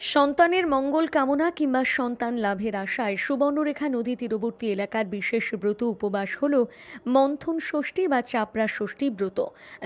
সন্তানের মঙ্গল কামনা কিংবা সন্তান লাভের আশায় সুবর্ণরেখা নদী তীরবর্তী এলাকার বিশেষ ব্রত উপবাস হল মন্থন ষষ্ঠী বা চাপড়া ষষ্ঠী ব্রত।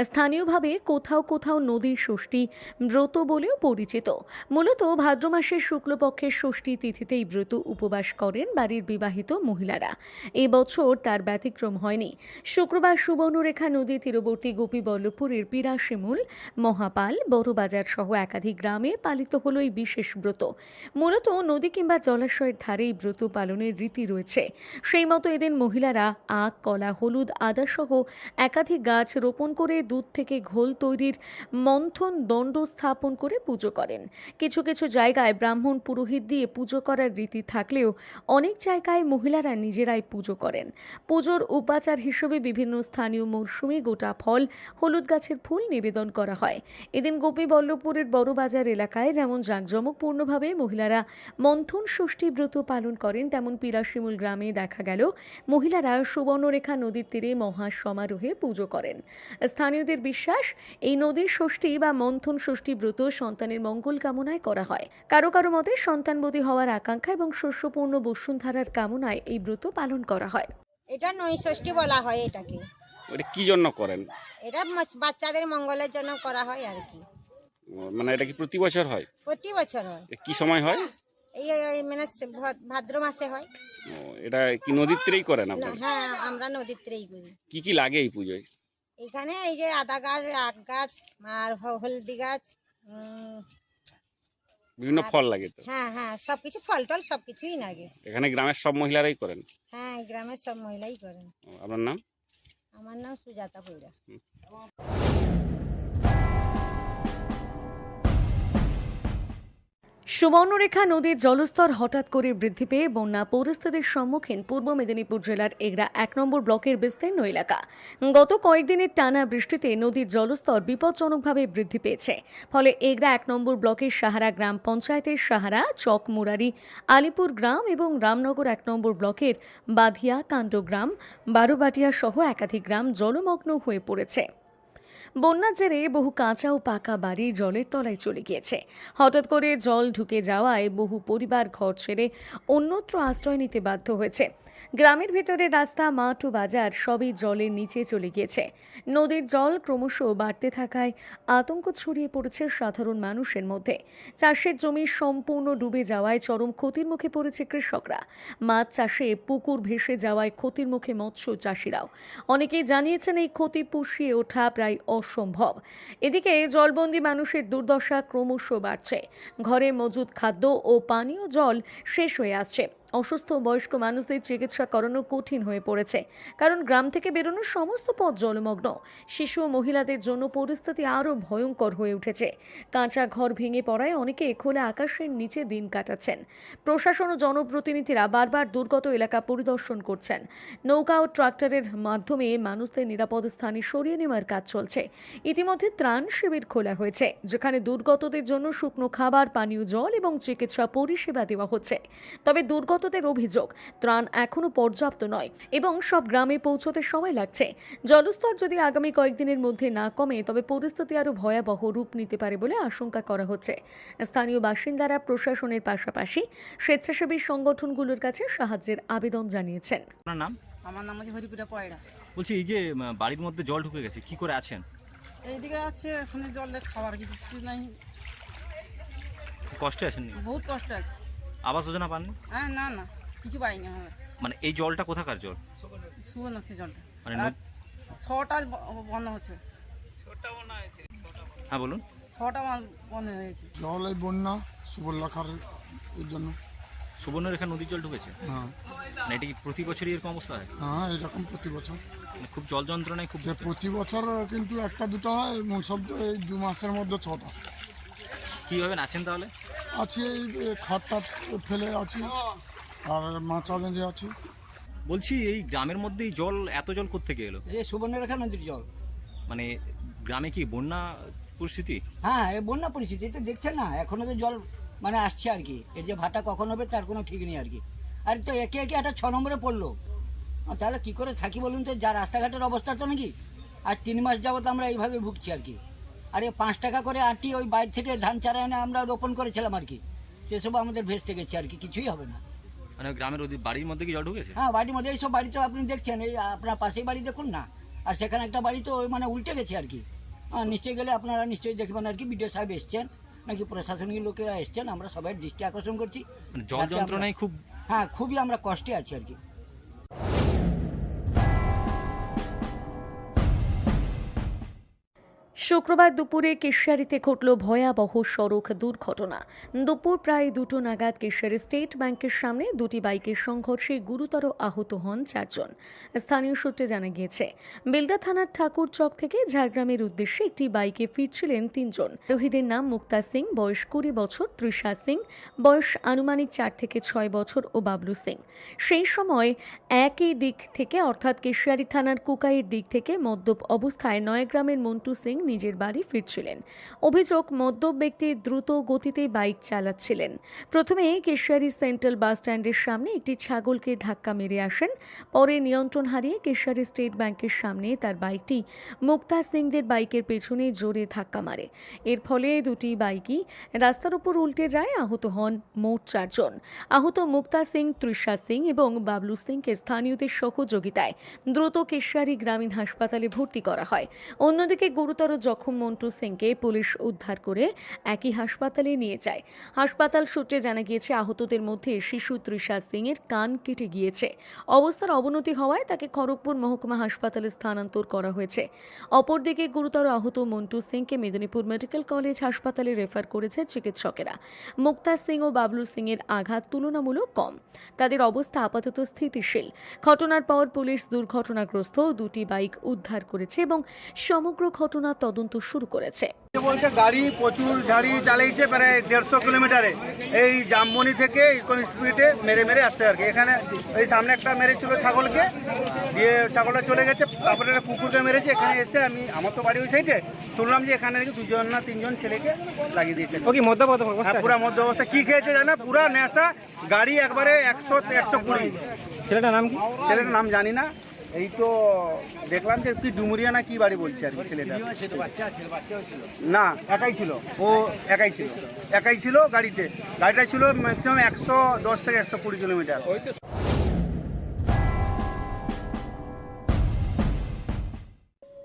স্থানীয়ভাবে কোথাও কোথাও নদীর ষষ্ঠী ব্রত বলেও পরিচিত। মূলত ভাদ্র মাসের শুক্লপক্ষের ষষ্ঠী তিথিতেই ব্রত উপবাস করেন বাড়ির বিবাহিত মহিলারা। এবছর তার ব্যতিক্রম হয়নি। শুক্রবার সুবর্ণরেখা নদী তীরবর্তী গোপীবল্লভপুরের পিরাশিমুল, মহাপাল, বড়বাজার সহ একাধিক গ্রামে পালিত হলো এই বিশেষ ব্রত মূলত নদী কিংবা জলাশয়ের ধারে এই ব্রত পালনের রীতি রয়েছে। সেই মতো এদিন মহিলারা আখ, কলা, হলুদ আদা সহ একাধিক গাছ রোপণ করে দুধ থেকে ঘোল তৈরির মন্থন দণ্ড স্থাপন করে পুজো করেন। কিছু কিছু জায়গায় ব্রাহ্মণ পুরোহিত দিয়ে পুজো করার রীতি থাকলেও অনেক জায়গায় মহিলারা নিজেরাই পুজো করেন। পুজোর উপাচার হিসেবে বিভিন্ন স্থানীয় মরশুমে গোটা ফল, হলুদ গাছের ফুল নিবেদন করা হয়। এদিন গোপী গোপীবল্লভপুরের বড়বাজার এলাকায় যেমন জাঁকজমকপূর্ণভাবে মহিলারা মন্থন ষষ্ঠী ব্রত পালন করেন তেমন পিরাশিমুল গ্রামে দেখা গেল মহিলারা সুবর্ণরেখা নদীর তীরে মহা সমারোহে পুজো করেন। স্থানীয়দের বিশ্বাস এই নদীর ষষ্ঠী বা মন্থন ষষ্ঠী ব্রত সন্তানের মঙ্গল কামনায় করা হয়। কারও কারও মতে সন্তানবতী হওয়ার আকাঙ্ক্ষা এবং শস্যপূর্ণ বসুন্ধারার কামনায় এই ব্রত পালন করা হয়। এটা নৈ ষষ্ঠী বলা হয় এটাকে। এটা কি জন্য করেন? এটা বাচ্চাদের মঙ্গলের জন্য করা হয় আর কি। মানে এটা কি প্রতি বছর হয়? প্রতি বছর হয়। কি সময় হয়? এই এই মানে ভাদ্র মাসে হয়। ও, এটা কি নদীর তীরেই করেন না, আপনারা? হ্যাঁ আমরা নদীর তীরেই করি। কি কি লাগে এই পুজোয়? এখানে এই যে আদা গাছ আখ গাছ আর হলদি গাছ বিভিন্ন ফল লাগে তো? হ্যাঁ হ্যাঁ সবকিছু ফল টল সবকিছুই লাগে। এখানে গ্রামের সব মহিলারাই করেন? হ্যাঁ গ্রামের সব মহিলাই করেন। আপনার নাম? আমার নাম সুজাতা পৈরা সুবর্ণরেখা নদীর জলস্তর হঠাৎ করে বৃদ্ধি পেয়ে বন্যা পরিস্থিতির সম্মুখীন পূর্ব মেদিনীপুর জেলার এগরা এক নম্বর ব্লকের বিস্তীর্ণ এলাকা। গত কয়েকদিনের টানা বৃষ্টিতে নদীর জলস্তর বিপজ্জনকভাবে বৃদ্ধি পেয়েছে। ফলে এগরা এক নম্বর ব্লকের সাহারা গ্রাম পঞ্চায়েতের সাহারা চক মুরারি আলিপুর গ্রাম এবং রামনগর এক নম্বর ব্লকের বাধিয়া কাণ্ডগ্রাম বারোবাটিয়া সহ একাধিক গ্রাম জলমগ্ন হয়ে পড়েছে। বন্যার জেরে বহু কাঁচা ও পাকা বাড়ি জলের তলায় চলে গিয়েছে। হঠাৎ করে জল ঢুকে যাওয়ায় বহু পরিবার ঘর ছেড়ে অন্যত্র আশ্রয় নিতে বাধ্য হয়েছে। গ্রামের ভেতরে রাস্তা, মাঠ ও বাজার সবই জলের নিচে চলে গিয়েছে। নদীর জল ক্রমশ বাড়তে থাকায় আতঙ্ক ছড়িয়ে পড়েছে সাধারণ মানুষের মধ্যে। চাষের জমি সম্পূর্ণ ডুবে যাওয়ায় চরম ক্ষতির মুখে পড়েছে কৃষকরা। মাছ চাষে পুকুর ভেসে যাওয়ায় ক্ষতির মুখে মৎস্য চাষিরাও। অনেকেই জানিয়েছেন এই ক্ষতি পুষিয়ে ওঠা প্রায় অসম্ভব। এদিকে জলবন্দি মানুষের দুর্দশা ক্রমশ বাড়ছে। ঘরে মজুদ খাদ্য ও পানীয় জল শেষ হয়ে আসছে। অসুস্থ বয়স্ক মানুষদের চিকিৎসা করানো কঠিন হয়ে পড়েছে। কারণ গ্রাম থেকে বেরোনোর সমস্ত পথ জলমগ্ন। শিশু ও মহিলাদের জন্য পরিস্থিতি আরও ভয়ঙ্কর হয়ে উঠেছে। কাঁচা ঘর ভেঙে পড়ায় অনেকে খোলা আকাশের নিচে দিন কাটাচ্ছেন। প্রশাসন ও জনপ্রতিনিধিরা বারবার দুর্গত এলাকা পরিদর্শন করছেন। নৌকা ও ট্রাক্টরের মাধ্যমে মানুষদের নিরাপদ স্থানে সরিয়ে নেওয়ার কাজ চলছে। ইতিমধ্যে ত্রাণ শিবির খোলা হয়েছে, যেখানে দুর্গতদের জন্য শুকনো খাবার, পানীয় জল এবং চিকিৎসা পরিষেবা দেওয়া হচ্ছে। তবে দুর্গতদের অভিযোগ। ত্রাণ এখনও পর্যাপ্ত নয় এবং সব গ্রামে পৌঁছতে সময় লাগছে। জলস্তর যদি আগামী কয়েকদিনের মধ্যে না কমে তবে পরিস্থিতি আরও ভয়াবহ রূপ নিতে পারে বলে আশঙ্কা করা হচ্ছে। স্থানীয় বাসিন্দারা প্রশাসনের পাশাপাশি স্বেচ্ছাসেবী সংগঠনগুলোর কাছে সাহায্যের আবেদন জানিয়েছেন। আপনার নাম? আমার নাম হচ্ছে হরিপুরা পয়রা। বলছি এই যে বাড়ির মধ্যে জল ঢুকে গেছে কি করে আছেন? এইদিকে আছে এখানে জলের খাবার কিছু কিছু নাই। কষ্টে আছেন বহুত কষ্ট আছে। আবাস যোজনা পাননি? হ্যাঁ না না কিছু পাইনি আমরা। মানে এই জলটা কোথাকার জল? সুবর্ণক্ষী জলটা। মানে নদ- ছটা ব- বন্ধ হচ্ছে। হ্যাঁ বলুন। ছটা বন- বন্ধ হয়েছে জল এই বন্যা সুবর্ণাখার এর জন্য। সুবর্ণরেখা নদীর জল ঢুকেছে? হ্যাঁ। মানে এটা কি প্রতি বছরই এরকম অবস্থা হয়? হ্যাঁ এরকম প্রতি বছর। মানে খুব জল যন্ত্রণায় খুব যে প্রতি বছর কিন্তু একটা দুটো হয় শব্দ এই দু মাসের মধ্যে ছটা। কীভাবে আছেন তাহলে? আছি এই খাটটা ফেলে আছি আর মাচা বেঁধে আছি। বলছি এই গ্রামের মধ্যে এই জল এত জল কোত্থেকে এলো? যে সুবর্ণরেখা নদীর জল। মানে গ্রামে কি বন্যা পরিস্থিতি? হ্যাঁ এ বন্যা পরিস্থিতি তো দেখছেন না এখনও তো জল মানে আসছে আর কি। এর যে ভাটা কখন হবে তার কোনো ঠিক নেই আর কি। আর তো একে একে একটা ছ নম্বরে পড়ল। তাহলে কি করে থাকি বলুন তো যা রাস্তাঘাটের অবস্থা তো নাকি? আর তিন মাস যাবত আমরা এইভাবে ভুগছি আর কি। আর পাঁচ টাকা করে আটি ওই বাইরে থেকে ধান চারা এনে আমরা রোপণ করেছিলাম আর কি। সেসব আমাদের ভেসতে গেছে আর কি কিছুই হবে না। মানে গ্রামের ওদের বাড়ির মধ্যে কি জল ঢুকেছে? হ্যাঁ বাড়ির মধ্যে এইসব বাড়ি তো আপনি দেখছেন এই আপনার পাশেই বাড়ি দেখুন না। আর সেখানে একটা বাড়ি তো মানে উল্টে গেছে আর কি। হ্যাঁ নিশ্চয়ই গেলে আপনারা নিশ্চয়ই দেখবেন আর কি বিডিও সাহেব এসছেন নাকি প্রশাসনিক লোকেরা এসছেন আমরা সবাই দৃষ্টি আকর্ষণ করছি। মানে জল যন্ত্রণায় খুব হ্যাঁ খুবই আমরা কষ্টে আছি আর কি। শুক্রবার দুপুরে কেশিয়ারিতে ঘটল ভয়াবহ সড়ক দুর্ঘটনা। দুপুর প্রায় দুটো নাগাদ কেশিয়ারি স্টেট ব্যাংকের সামনে দুটি বাইকের সংঘর্ষে গুরুতর আহত হন চারজন। স্থানীয় সূত্রে জানা গিয়েছে, বেলদা থানার ঠাকুর চক থেকে ঝাড়গ্রামের উদ্দেশ্যে একটি বাইকে ফিরছিলেন তিনজন। রোহিদের নাম মুক্তা সিং, বয়স কুড়ি বছর তৃষা সিং, বয়স আনুমানিক চার থেকে ছয় বছর ও বাবলু সিং। সেই সময় একই দিক থেকে, অর্থাৎ কেশিয়ারি থানার কুকাইয়ের দিক থেকে মদ্যপ অবস্থায় নয়গ্রামের মন্টু সিং নিজের বাড়ি ফিরছিলেন। অভিযোগ, মদ্যপ ব্যক্তি দ্রুত গতিতে বাইক চালাচ্ছিলেন। প্রথমে কেশিয়ারি সেন্ট্রাল বাস স্ট্যান্ডের সামনে একটি ছাগলকে ধাক্কা মেরে আসেন। পরে নিয়ন্ত্রণ হারিয়ে কেশিয়ারি স্টেট ব্যাংকের সামনে তার বাইকটি মুক্তা সিংদের বাইকের পেছনে জোরে ধাক্কা মারে। এর ফলে দুটি বাইকই রাস্তার উপর উল্টে যায়, আহত হন মোট চারজন। আহত মুক্তা সিং, তৃষা সিং এবং বাবলু সিংকে স্থানীয়দের সহযোগিতায় দ্রুত কেশিয়ারি গ্রামীণ হাসপাতালে ভর্তি করা হয়। অন্যদিকে গুরুতর জখম মন্টু সিংকে পুলিশ উদ্ধার করে একই হাসপাতালে নিয়ে যায়। হাসপাতাল সূত্রে জানা গিয়েছে, আহতদের মধ্যে শিশু তৃষা সিং এর কান কেটে গিয়েছে। অবস্থার অবনতি হওয়ায় তাকে খড়গপুর মহকুমা হাসপাতালে স্থানান্তর করা হয়েছে। অপরদিকে গুরুতর আহত মন্টু সিংকে মেদিনীপুর মেডিকেল কলেজ হাসপাতালে রেফার করেছে চিকিৎসকেরা। মুক্তা সিং ও বাবলু সিং এর আঘাত তুলনামূলক কম। তাদের অবস্থা আপাতত স্থিতিশীল। ঘটনার পর পুলিশ দুর্ঘটনাগ্রস্ত দুটি বাইক উদ্ধার করেছে এবং সমগ্র ঘটনা তদন্ত শুরু করেছে। বলছে গাড়ি প্রচুর ঝাড়ি চালিয়েছে প্রায় দেড়শো কিলোমিটারে। এই জামবনি থেকে কোন স্পিডে মেরে মেরে আসছে আর কি। এখানে এই সামনে একটা মেরেছিল ছাগলকে। দিয়ে ছাগলটা চলে গেছে তারপরে একটা কুকুরকে মেরেছে। এখানে এসে আমি আমার তো বাড়ি ওই সাইডে শুনলাম যে এখানে নাকি দুজন না তিনজন ছেলেকে লাগিয়ে দিয়েছে। ও কি মধ্যপথ হ্যাঁ পুরা মধ্য অবস্থা কি খেয়েছে জানা? পুরা নেশা। গাড়ি একবারে একশো একশো কুড়ি। ছেলেটার নাম কি? ছেলেটার নাম জানি না। এই তো দেখলাম যে কি ডুমুরিয়া না কি বাড়ি বলছি আর কি ছেলেটা। না একাই ছিল। ও একাই ছিল। একাই ছিল গাড়িতে। গাড়িটা ছিল ম্যাক্সিমাম একশো দশ থেকে একশো কুড়ি কিলোমিটার।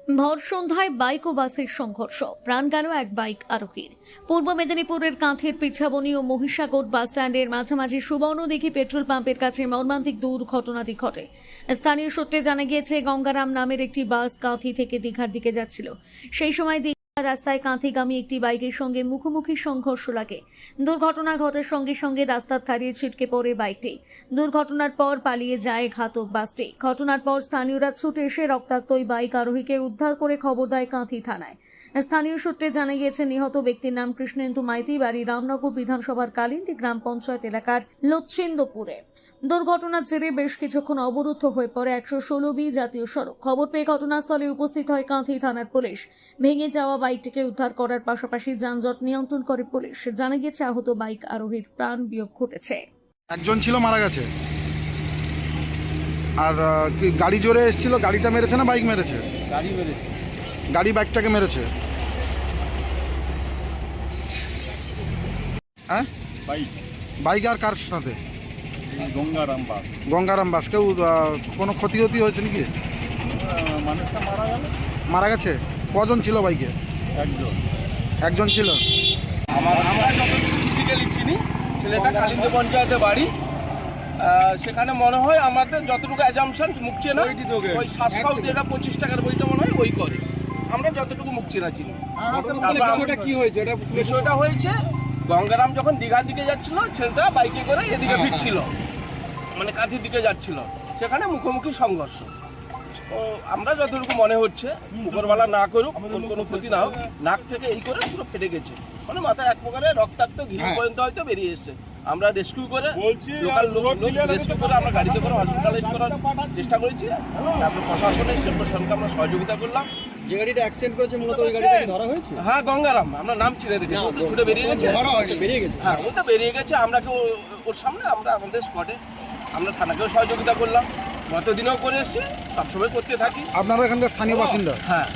ভর সন্ধ্যায় বাইক ও বাসের সংঘর্ষ। প্রাণ গেল এক বাইক আরোহীর। পূর্ব মেদিনীপুরের কাঁথের পিছাবনি ও মহিষাগর বাস স্ট্যান্ডের মাঝামাঝি সুবর্ণদিঘি পেট্রোল পাম্পের কাছে মর্মান্তিক দুর্ঘটনাটি ঘটে। স্থানীয় সূত্রে জানা গিয়েছে, গঙ্গারাম নামের একটি বাস কাঁথি থেকে দীঘার দিকে যাচ্ছিল। সেই সময় রাস্তায় কাঁথিগামী একটি বাইকের সঙ্গে মুখোমুখি সংঘর্ষ লাগে। দুর্ঘটনা ঘটার সঙ্গে সঙ্গে রাস্তার ধারে ছিটকে পড়ে বাইকটি। দুর্ঘটনার পর পালিয়ে যায় ঘাতক বাসটি। ঘটনার পর স্থানীয়রা ছুটে এসে রক্তাক্ত ওই বাইক আরোহীকে উদ্ধার করে খবর দেয় কাঁথি থানায়। স্থানীয় সূত্রে জানা গিয়েছে, নিহত ব্যক্তির নাম কৃষ্ণেন্দু মাইতি, বাড়ি রামনগর বিধানসভার কালিন্দী গ্রাম পঞ্চায়েত এলাকার লচ্ছিন্দপুরে। দুর্ঘটনার জেরে বেশ কিছুক্ষণ অবরুদ্ধ হয়ে পড়ে একশো ষোলো বি জাতীয় সড়ক। খবর পেয়ে ঘটনাস্থলে উপস্থিত হয় কাঁথি থানার পুলিশ। ভেঙে যাওয়া বাইকটিকে উদ্ধার করার পাশাপাশি যানজট নিয়ন্ত্রণ করে পুলিশ। জানা গিয়েছে আহত বাইক আরোহীর প্রাণ বিয়োগ ঘটেছে। একজন ছিল মারা গেছে। আর কি গাড়ি জোরে এসেছিল গাড়িটা মেরেছে না বাইক মেরেছে? গাড়ি মেরেছে। গাড়ি বাইকটাকে মেরেছে। হ্যাঁ? বাইক। বাইক আর কার সাথে? গঙ্গারাম বাস। গঙ্গারাম বাস। কেউ কোনো ক্ষতি ক্ষতি হয়েছে নাকি? মানুষটা মারা গেল। মারা গেছে? কজন ছিল বাইকে? একজন। একজন ছিল? আমার আমরা যতটুকু ফিজিক্যালি চিনি। ছেলেটা কালিন্দী পঞ্চায়েতে বাড়ি। সেখানে মনে হয় আমাদের যতটুকু অ্যাজামশন মুখ চেনা ওই শ্বাসপাও যেটা পঁচিশ টাকার বইটা মনে হয় ওই করে। আমরা যতটুকু মুখ চেনা চিনি। বিষয়টা কি হয়েছে? এটা বিষয়টা হয়েছে গঙ্গারাম যখন দীঘার দিকে যাচ্ছিল ছেলেটা বাইকে করে এদিকে ফিরছিল। মানে কাঁথির দিকে যাচ্ছিল। সেখানে মুখোমুখি সংঘর্ষ। তো আমরা যতটুকু মনে হচ্ছে উপরওয়ালা না করুক ওর কোনো ক্ষতি না হোক নাক থেকে এই করে পুরো ফেটে গেছে। মানে মাথায় এক প্রকারে রক্তাক্ত ঘিরে পর্যন্ত হয়তো বেরিয়ে এসছে। আমরা রেস্কিউ করে লোকাল লোক রেস্কিউ করে আমরা গাড়িতে করে হসপিটালাইজ করার চেষ্টা করেছি। তারপরে প্রশাসনের সে প্রশাসনকে আমরা সহযোগিতা করলাম। যে গাড়িটা অ্যাক্সিডেন্ট করেছে মূলত ওই গাড়িটা ধরা হয়েছে? হ্যাঁ গঙ্গারাম। আমরা নাম চিনে রেখেছি ও তো ছুটে বেরিয়ে গেছে। বেরিয়ে গেছে। হ্যাঁ ও তো বেরিয়ে গেছে। আমরা কি ও- ওর সামনে আমরা আমাদের স্পটে আমরা থানাকেও সহযোগিতা করলাম। গতদিনেও করে এসেছি সবসময় করতে থাকি। আপনারা এখানকার স্থানীয় বাসিন্দা? হ্যাঁ।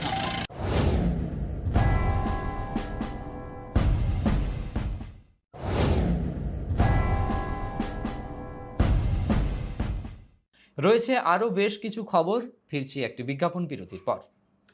রয়েছে আরও বেশ কিছু খবর। ফিরছি একটি বিজ্ঞাপন বিরতির পর।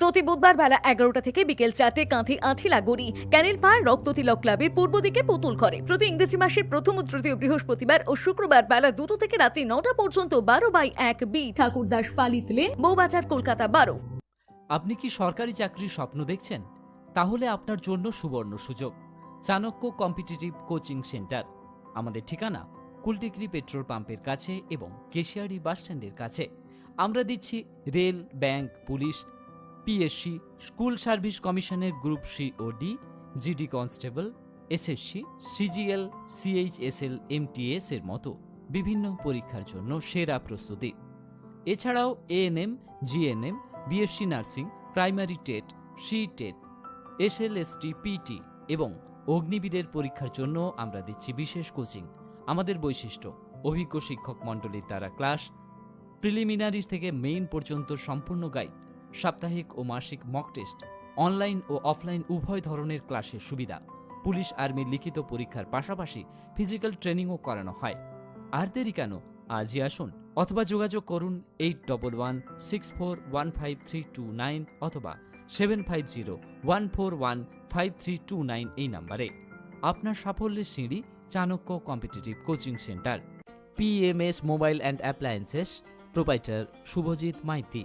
প্রতি বুধবার বেলা এগারোটা থেকে বিকেল চারটে কাঁথি আঠিলা গড়ি ক্যানেল পাড় রক্ততিলক ক্লাবের পূর্ব দিকে পুতুল ঘরে। প্রতি ইংরেজি মাসের প্রথম ও তৃতীয় বৃহস্পতিবার ও শুক্রবার বেলা দুটো থেকে রাত্রি নটা পর্যন্ত বারো বাই এক বি ঠাকুরদাস পালিত লেন বৌবাজার, কলকাতা বারো। আপনি কি সরকারি চাকরির স্বপ্ন দেখছেন? তাহলে আপনার জন্য সুবর্ণ সুযোগ। Chanakya competitive coaching centre. আমাদের ঠিকানা কুলটিকরি পেট্রোল পাম্পের কাছে এবং কেশিয়ারি বাসস্ট্যান্ডের কাছে। আমরা দিচ্ছি rail, bank, police PSC school service কমিশনের গ্রুপ সি ও D GD constable SSC CGL CHSL MTS এর মতো বিভিন্ন পরীক্ষার জন্য সেরা প্রস্তুতি। এছাড়াও ANM GNM BSc nursing primary TET C TET SLST PT এবং অগ্নিবীরের পরীক্ষার জন্য আমরা দিচ্ছি বিশেষ কোচিং। আমাদের বৈশিষ্ট্য, অভিজ্ঞ শিক্ষক মণ্ডলীর দ্বারা ক্লাস প্রিলিমিনারি থেকে মেইন পর্যন্ত সম্পূর্ণ গাইড। সাপ্তাহিক ও মাসিক মক টেস্ট অনলাইন ও অফলাইন উভয় ধরনের ক্লাসের সুবিধা। পুলিশ আর্মির লিখিত পরীক্ষার পাশাপাশি ফিজিক্যাল ট্রেনিংও করানো হয়। আর দেরি কেন? আজই আসুন অথবা যোগাযোগ করুন eight double one six four one five three two nine অথবা seven five zero one four one five three two nine এই নাম্বারে। আপনার সাফল্যের সিঁড়ি Chanakya competitive coaching centre PMS mobile and appliances proprietor Subhajit Maiti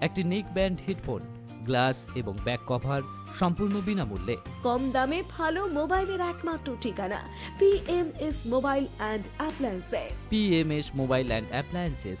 একটি neck band headphone glass এবং back cover সম্পূর্ণ বিনামূল্যে। কম দামে ভালো মোবাইলের একমাত্র ঠিকানা PMS mobile and appliances PMS mobile and appliances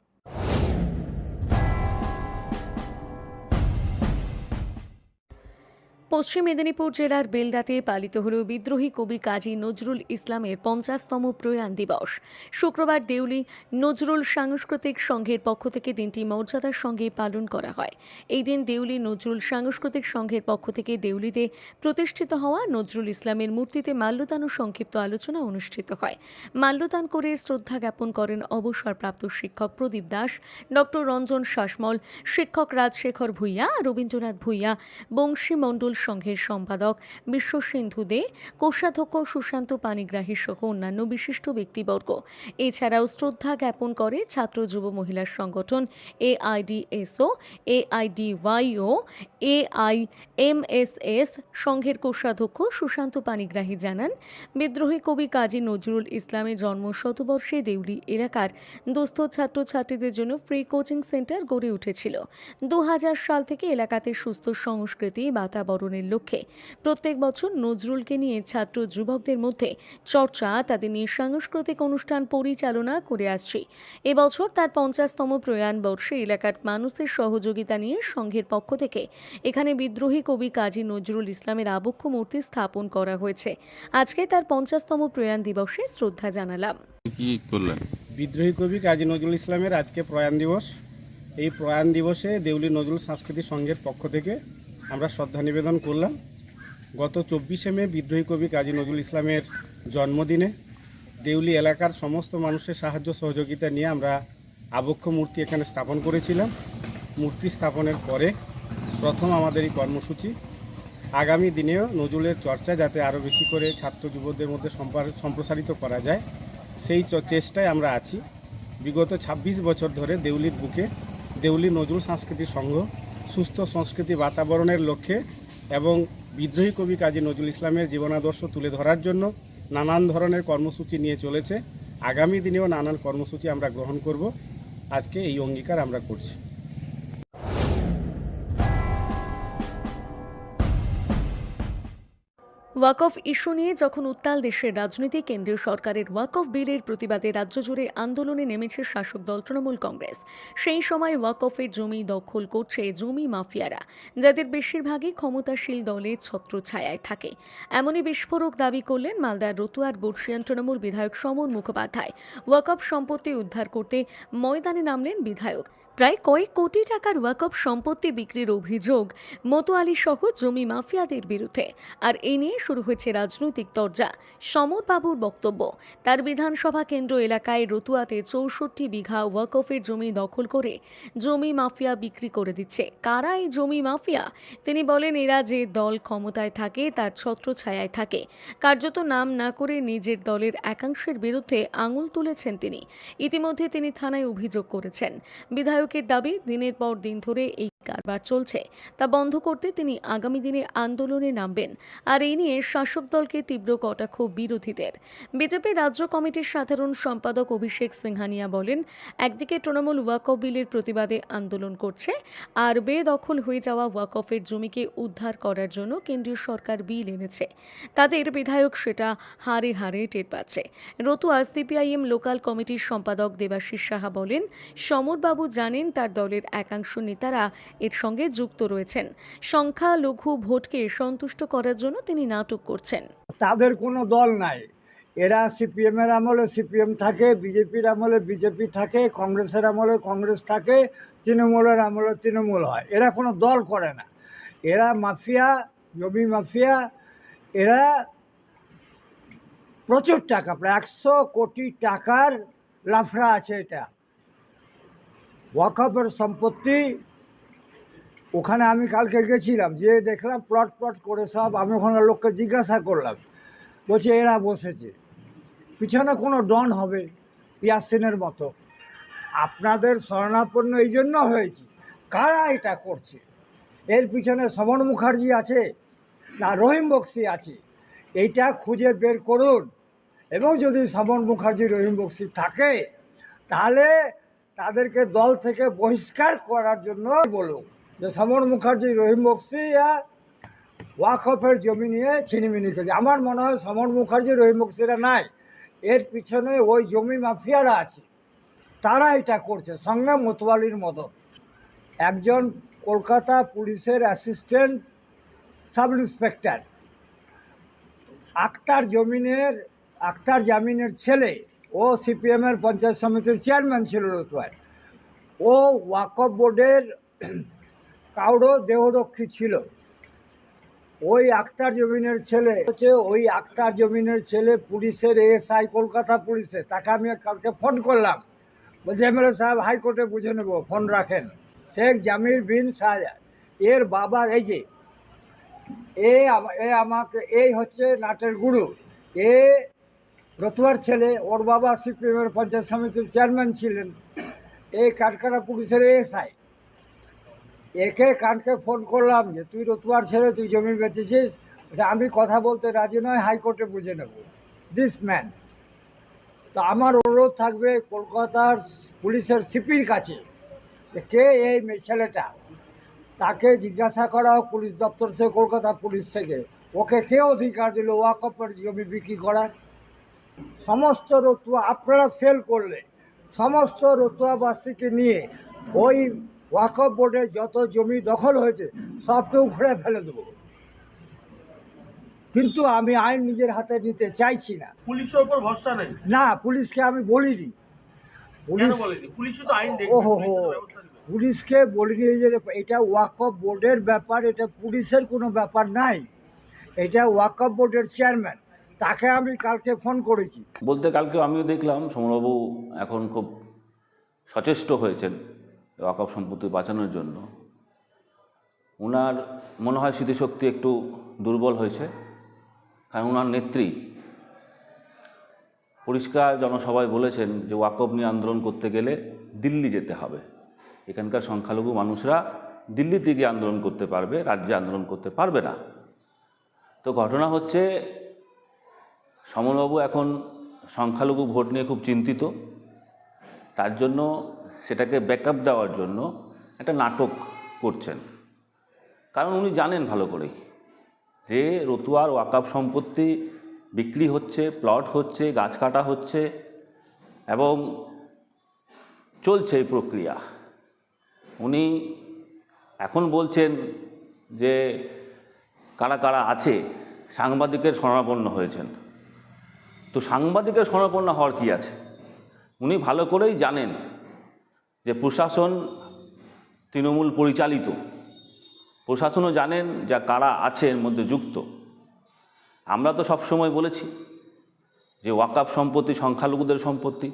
পশ্চিম মেদিনীপুর জেলার বেলদাতে পালিত হল বিদ্রোহী কবি কাজী নজরুল ইসলামের পঞ্চাশতম প্রয়াণ দিবস। শুক্রবার দেউলি নজরুল সাংস্কৃতিক সংঘের পক্ষ থেকে দিনটি মর্যাদার সঙ্গে পালন করা হয়। এই দিন দেউলি নজরুল সাংস্কৃতিক সংঘের পক্ষ থেকে দেউলিতে প্রতিষ্ঠিত হওয়া নজরুল ইসলামের মূর্তিতে মাল্যদান ও সংক্ষিপ্ত আলোচনা অনুষ্ঠিত হয়। মাল্যদান করে শ্রদ্ধা জ্ঞাপন করেন অবসরপ্রাপ্ত শিক্ষক প্রদীপ দাস, ডক্টর রঞ্জন শাসমল, শিক্ষক রাজশেখর ভূঁইয়া, রবীন্দ্রনাথ ভূঁইয়া, বংশী মণ্ডল সংঘের সম্পাদক বিশ্বসিন্ধু দে, কোষাধ্যক্ষ সুশান্ত পানিগ্রাহী সহ অন্যান্য বিশিষ্ট ব্যক্তিবর্গ। এছাড়াও শ্রদ্ধা জ্ঞাপন করে ছাত্র যুব মহিলা সংগঠন এআইডিএসও, এআইডিওয়াইও, এআইএমএসএস সংঘের কোষাধ্যক্ষ সুশান্ত পানিগ্রাহী জানান, বিদ্রোহী কবি কাজী নজরুল ইসলামের জন্ম শতবর্ষে দেউলি এলাকার দুস্থ ছাত্রছাত্রীদের জন্য ফ্রি কোচিং সেন্টার গড়ে উঠেছিল। দু হাজার সাল থেকে এলাকাতে সুস্থ সংস্কৃতি বাতাবরণের লক্ষ্যে। প্রত্যেক বছর নজরুলকে নিয়ে ছাত্র যুবকদের মধ্যে চর্চা তাদের নিয়ে সাংস্কৃতিক অনুষ্ঠান পরিচালনা করে আসছে। এবছর তার পঞ্চাশতম প্রয়াণ বর্ষে এলাকার মানুষদের সহযোগিতা নিয়ে সংঘের পক্ষ থেকে এখানে বিদ্রোহী কবি কাজী নজরুল ইসলামের আবক্ষ মূর্তি স্থাপন করা হয়েছে। আজকে তার পঞ্চাশতম প্রয়াণ দিবসে শ্রদ্ধা জানালাম। কি করলেন? বিদ্রোহী কবি কাজী নজরুল ইসলামের আজকে প্রয়াণ দিবস। এই প্রয়াণ দিবসে দেউলি নজরুল সাংস্কৃতিক সংঘের পক্ষ থেকে আমরা শ্রদ্ধা নিবেদন করলাম। গত চব্বিশে মে বিদ্রোহী কবি কাজী নজরুল ইসলামের জন্মদিনে দেউলি এলাকার সমস্ত মানুষের সাহায্য সহযোগিতা নিয়ে আমরা আবক্ষ মূর্তি এখানে স্থাপন করেছিলাম। মূর্তি স্থাপনের পরে প্রথম আমাদের এই কর্মসূচি। আগামী দিনেও নজরুলের চর্চা যাতে আরও বেশি করে ছাত্র যুবকদের মধ্যে সম্পার- সম্প্রসারিত করা যায়, সেই চেষ্টায় আমরা আছি। বিগত ২৬ বছর ধরে দেউলির বুকে দেউলি নজরুল সাংস্কৃতিক সংঘ সুস্থ সংস্কৃতি বাতাবরণের লক্ষ্যে এবং বিদ্রোহী কবি কাজী নজরুল ইসলামের জীবনাদর্শ তুলে ধরার জন্য নানান ধরনের কর্মসূচি নিয়ে চলেছে। আগামী দিনেও নানান কর্মসূচি আমরা গ্রহণ করব। আজকে এই অঙ্গীকার আমরা করছি। ওয়াকফ ইস্যু নিয়ে যখন উত্তাল দেশের রাজনীতি, কেন্দ্রীয় সরকারের ওয়াকফ বিলের প্রতিবাদে রাজ্য জুড়ে আন্দোলনে নেমেছে শাসক দল তৃণমূল কংগ্রেস। সেই সময় ওয়াকফের জমি দখল করছে জমি মাফিয়ারা, যাদের বেশিরভাগই ক্ষমতাশীল দলের ছত্রছায়ায় থাকে। এমনই বিস্ফোরক দাবি করলেন মালদার রতুয়ার বর্ষিয়ান তৃণমূল বিধায়ক সমর মুখোপাধ্যায়। ওয়াকফ সম্পত্তি উদ্ধার করতে ময়দানে নামলেন বিধায়ক। প্রায় কয়েক কোটি টাকার ওয়াকফ সম্পত্তি বিক্রির অভিযোগ মতোয়ালি সহ জমি মাফিয়াদের বিরুদ্ধে। আর এ নিয়ে শুরু হয়েছে রাজনৈতিক তরজা। সমর বাবুর বক্তব্য, তার বিধানসভা কেন্দ্র এলাকায় রতুয়াতে চৌষট্টি বিঘা ওয়াকফের জমি দখল করে জমি মাফিয়া বিক্রি করে দিচ্ছে। কারা এই জমি মাফিয়া? তিনি বলেন, এরা যে দল ক্ষমতায় থাকে, তার ছত্রছায়ায় থাকে। কার্যত নাম না করে নিজের দলের একাংশের বিরুদ্ধে আঙুল তুলেছেন তিনি। ইতিমধ্যে তিনি থানায় অভিযোগ করেছেন। বিধায়কের দাবি দিনের পর দিন ধরে এই কারবার চলছে। তা বন্ধ করতে তিনি আগামী দিনে আন্দোলনে নামবেন। আর এই নিয়ে শাসক দলকে তীব্র কটাক্ষ বিরোধীদের। বিজেপি রাজ্য কমিটির সাধারণ সম্পাদক অভিষেক সিংহানিয়া বলেন, একদিকে তৃণমূল ওয়াকফ বিলের প্রতিবাদে আন্দোলন করছে, আর বেদখল হয়ে যাওয়া ওয়াকফের জমিকে উদ্ধার করার জন্য কেন্দ্রীয় সরকার বিল এনেছে। তাদের বিধায়ক সেটা হারে হারে টের পাচ্ছে। রতুয়া সিপিআইএম লোকাল কমিটির সম্পাদক দেবাশিস সাহা বলেন, সমরবাবু জানেন তার দলের একাংশ নেতারা এর সঙ্গে যুক্ত রয়েছেন। সংখ্যালঘু ভোটকে সন্তুষ্ট করার জন্য তিনি নাটক করছেন। তাদের কোনো দল নাই। এরা সিপিএমের আমলে সিপিএম থাকে, বিজেপির আমলে বিজেপি থাকে, কংগ্রেসের আমলে কংগ্রেস থাকে, তৃণমূলের আমলে তৃণমূল হয়। এরা কোনো দল করে না। এরা মাফিয়া, জমি মাফিয়া, এরা প্রচুর টাকা, প্রায় একশো কোটি টাকার লাফড়া আছে এটা। ওয়াকফের সম্পত্তি ওখানে আমি কালকে গেছিলাম যে দেখলাম প্লট প্লট করে সব, আমি ওখানে লোককে জিজ্ঞাসা করলাম। বলছে, এরা বসেছে। পিছনে কোনো ডন হবে, ইয়াসিনের মতো। আপনাদের শরণাপন্ন এই জন্য হয়েছে। কারা এটা করছে? এর পিছনে সমন মুখার্জি আছে, না রহিম বক্সি আছে। এইটা খুঁজে বের করুন। এবং যদি সমন মুখার্জি, রহিম বক্সি থাকে, তাহলে তাদেরকে দল থেকে বহিষ্কার করার জন্য বলুন। যে সমর মুখার্জি, রহিম বক্সি ওয়াকফের জমি নিয়ে ছিনিমিনি করছে আমার মনে হয় সমর মুখার্জি, রহিম বক্সিরা নাই। এর পিছনে ওই জমি মাফিয়ারা আছে। তারা এটা করছে, সঙ্গে মতোয়ালির মদত। একজন কলকাতা পুলিশের অ্যাসিস্ট্যান্ট সাব ইন্সপেক্টর। আক্তার জমিনের, আক্তার জামিনের ছেলে, ও সিপিএমের পঞ্চায়েত সমিতির চেয়ারম্যান ছিল রতুয়ায় ও ওয়াকফ বোর্ডের কাউরো দেহরক্ষী ছিল। ওই আক্তার জমিনের ছেলে, হচ্ছে ওই আক্তার জমিনের ছেলে পুলিশের এসআই কলকাতা পুলিশে তাকে আমি কালকে ফোন করলাম। বলছে এমএলএ সাহেব, হাইকোর্টে বুঝে নেব ফোন রাখেন। শেখ জামির বিন শাহজাহান, এর বাবা, এই যে, এ আমাকে, এই হচ্ছে নাটের গুরু। এ রতুয়ার ছেলে, ওর বাবা সিপিএমের পঞ্চায়েত সমিতির চেয়ারম্যান ছিলেন। এই কাটকাটা পুলিশের এসআই একে কানকে ফোন করলাম যে, তুই রতুয়ার ছেলে, তুই জমি বেচেছিস? আমি কথা বলতে রাজি নয় হাইকোর্টে বুঝে নেব। দিস ম্যান তো আমার অনুরোধ থাকবে কলকাতার পুলিশের সিপির কাছে কে এই ছেলেটা? তাকে জিজ্ঞাসা করা হোক পুলিশ দপ্তর থেকে, কলকাতা পুলিশ থেকে। ওকে কে অধিকার দিল? ওয়াকফের জমি বিক্রি করার? সমস্ত রতুয়া, আপনারা ফেল করলে, সমস্ত রতুয়াবাসীকে নিয়ে ওই ওয়াকফ বোর্ডে যত জমি দখল হয়েছে সবকে উখড়ে ফেলে দেবো। কিন্তু আমি আইন নিজের হাতে নিতে চাইছি না। পুলিশের উপর ভরসা নেই? না পুলিশকে আমি বলিনি। পুলিশ পুলিশ তো আইন ওহো হো পুলিশকে বলিনি যে এটা ওয়াকফ বোর্ডের ব্যাপার এটা পুলিশের কোনো ব্যাপার নাই। এটা ওয়াকফ বোর্ডের চেয়ারম্যান তাকে আমি কালকে ফোন করেছি। বলতে কালকে আমিও দেখলাম সমরবাবু এখন খুব সচেষ্ট হয়েছেন। ওয়াকফ সম্পত্তি বাঁচানোর জন্য। ওনার মনে হয় স্মৃতিশক্তি একটু দুর্বল হয়েছে। কারণ ওনার নেত্রী পরিষ্কার জনসভায় বলেছেন যে ওয়াকফ নিয়ে আন্দোলন করতে গেলে দিল্লি যেতে হবে। এখানকার সংখ্যালঘু মানুষরা দিল্লিতে গিয়ে আন্দোলন করতে পারবে, রাজ্যে আন্দোলন করতে পারবে না। তো ঘটনা হচ্ছে সমরবাবু এখন সংখ্যালঘু ভোট নিয়ে খুব চিন্তিত। তার জন্য সেটাকে ব্যাকআপ দেওয়ার জন্য একটা নাটক করছেন। কারণ উনি জানেন ভালো করেই যে রতুয়ার ওয়াকাপ সম্পত্তি বিক্রি হচ্ছে প্লট হচ্ছে, গাছ কাটা হচ্ছে এবং চলছে এই প্রক্রিয়া। উনি এখন বলছেন যে কারা কারা আছে, সাংবাদিকের শরণাপন্ন হয়েছেন। তো সাংবাদিকের শরণাপন্ন হওয়ার কি আছে? উনি ভালো করেই জানেন যে প্রশাসন তৃণমূল পরিচালিত। প্রশাসনও জানেন যা কারা আছে এর মধ্যে যুক্ত। আমরা তো সবসময় বলেছি যে ওয়াকাপ সম্পত্তি, সংখ্যালঘুদের সম্পত্তি,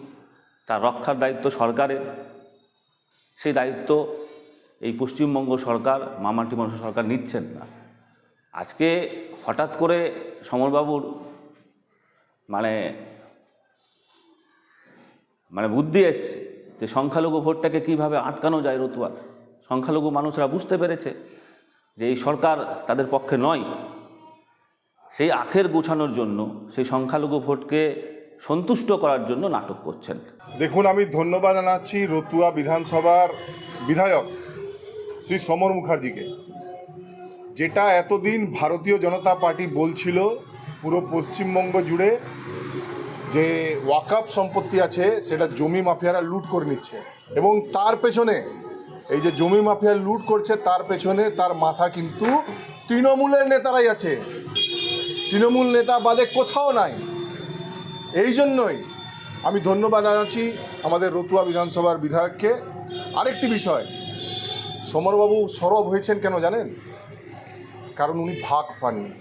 তার রক্ষার দায়িত্ব সরকারের। সেই দায়িত্ব এই পশ্চিমবঙ্গ সরকার, মামাটি মানুষ সরকার নিচ্ছেন না। আজকে হঠাৎ করে সমরবাবুর মানে মানে বুদ্ধি এসছে যে সংখ্যালঘু ভোটটাকে কীভাবে আটকানো যায় রতুয়া? সংখ্যালঘু মানুষরা বুঝতে পেরেছে যে এই সরকার তাদের পক্ষে নয়। সেই আখের গোছানোর জন্য, সেই সংখ্যালঘু ভোটকে সন্তুষ্ট করার জন্য নাটক করছেন। দেখুন, আমি ধন্যবাদ জানাচ্ছি রতুয়া বিধানসভার বিধায়ক শ্রী সমর মুখার্জিকে। যেটা এতদিন ভারতীয় জনতা পার্টি বলছিল, পুরো পশ্চিমবঙ্গ জুড়ে যে ওয়াকাপ সম্পত্তি আছে, সেটা জমি মাফিয়ারা লুট করে নিচ্ছে। এবং তার পেছনে, এই যে জমি মাফিয়া লুট করছে, তার পেছনে তার মাথা কিন্তু তৃণমূলের নেতারাই আছে। তৃণমূল নেতা বাদে কোথাও নাই। এই জন্যই আমি ধন্যবাদ জানাচ্ছি আমাদের রতুয়া বিধানসভার বিধায়ককে। আরেকটি বিষয়, সমরবাবু সরব হয়েছেন কেন জানেন? কারণ উনি ভাগ পাননি।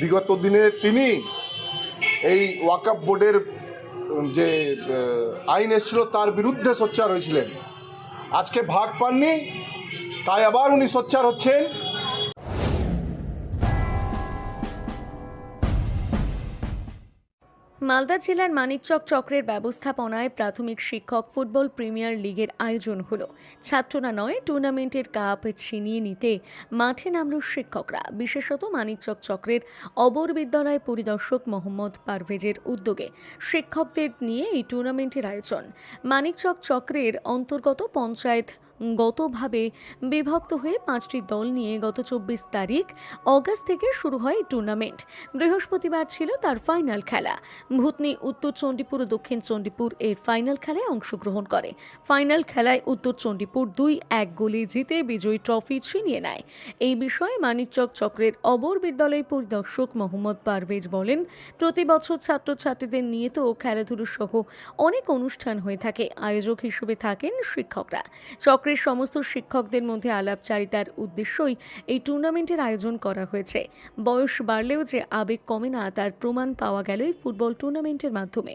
বিগত দিনে তিনি এই ওয়াকাপ বোর্ডের যে আইন এসেছিল তার বিরুদ্ধে সোচ্চার হয়েছিলেন। আজকে ভাগ পাননি, তাই আবার উনি সোচ্চার হচ্ছেন। মালদা জেলার মানিকচক চক্রের ব্যবস্থাপনায় প্রাথমিক শিক্ষক ফুটবল প্রিমিয়ার লিগের আয়োজন হলো। ছাত্ররা নয়, টুর্নামেন্টের কাপ ছিনিয়ে নিতে মাঠে নামল শিক্ষকরা। বিশেষত মানিকচক চক্রের অবর বিদ্যালয় পরিদর্শক মোহাম্মদ পারভেজের উদ্যোগে শিক্ষকদের নিয়ে এই টুর্নামেন্টের আয়োজন। মানিকচক চক্রের অন্তর্গত পঞ্চায়েত গতভাবে বিভক্ত হয়ে পাঁচটি দল নিয়ে গত চব্বিশ তারিখ অগাস্ট থেকে শুরু হয় এই টুর্নামেন্ট। বৃহস্পতিবার ছিল তার ফাইনাল খেলা। ভূতনি উত্তর চণ্ডীপুর ও দক্ষিণ চণ্ডীপুর এর ফাইনাল খেলায় অংশগ্রহণ করে। ফাইনাল খেলায় উত্তর চণ্ডীপুর দুই এক গোলে জিতে বিজয়ী ট্রফি ছিনিয়ে নেয়। এই বিষয়ে মানিকচক চক্রের অবর বিদ্যালয় পরিদর্শক মোহাম্মদ পারভেজ বলেন, প্রতি বছর ছাত্রছাত্রীদের নিয়ে তো খেলাধুলো সহ অনেক অনুষ্ঠান হয়ে থাকে। আয়োজক হিসেবে থাকেন শিক্ষকরা। চক্রের সমস্ত শিক্ষকদের মধ্যে আলাপচারিতার উদ্দেশ্যই এই টুর্নামেন্টের আয়োজন করা হয়েছে। বয়স বাড়লেও যে আবেগ কমে না, তার প্রমাণ পাওয়া গেল এই ফুটবল টুর্নামেন্টের মাধ্যমে।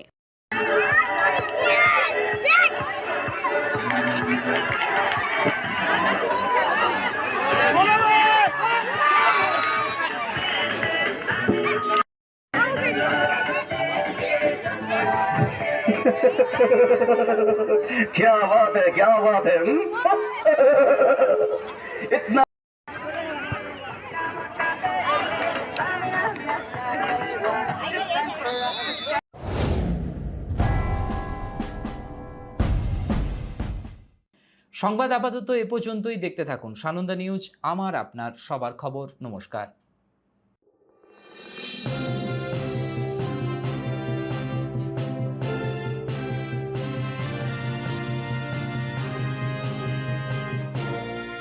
क्या बात है क्या बात है इतना সংবাদ আপাতত এ পর্যন্তই দেখতে থাকুন সানন্দা নিউজ আমার আপনার সবার খবর নমস্কার